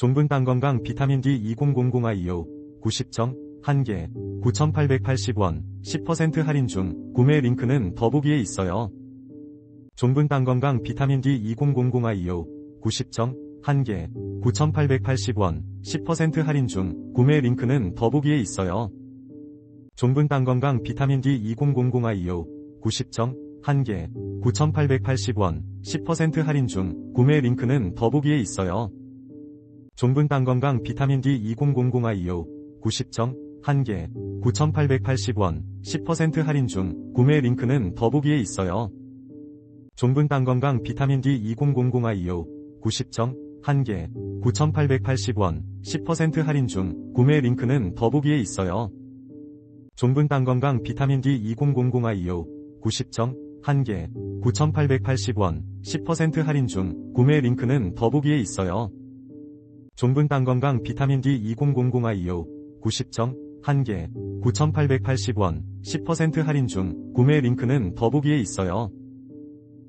종분 땅건강 비타민 D 2000I2호 90정 1개 9,880원 10% 할인 중 구매 링크는 더보기에 있어요. 종분 땅건강 비타민 D 2000I2호 90정 1개 9,880원 10% 할인 중 구매 링크는 더보기에 있어요. 종분 땅건강 비타민 D 2000I2호 90정 1개 9,880원 10% 할인 중 구매 링크는 더보기에 있어요. 종분 땅건강 비타민 D 2000I2호 90정 1개 9,880원 10% 할인 중 구매 링크는 더보기에 있어요. 종분 땅건강 비타민 D 2000I2호 90정 1개 9,880원 10% 할인 중 구매 링크는 더보기에 있어요. 종분 땅건강 비타민 D 2000I2호 90정 1개 9,880원 10% 할인 중 구매 링크는 더보기에 있어요. 종분 땅건강 비타민 D 2000I2호 90정 1개 9,880원 10% 할인 중 구매 링크는 더보기에 있어요.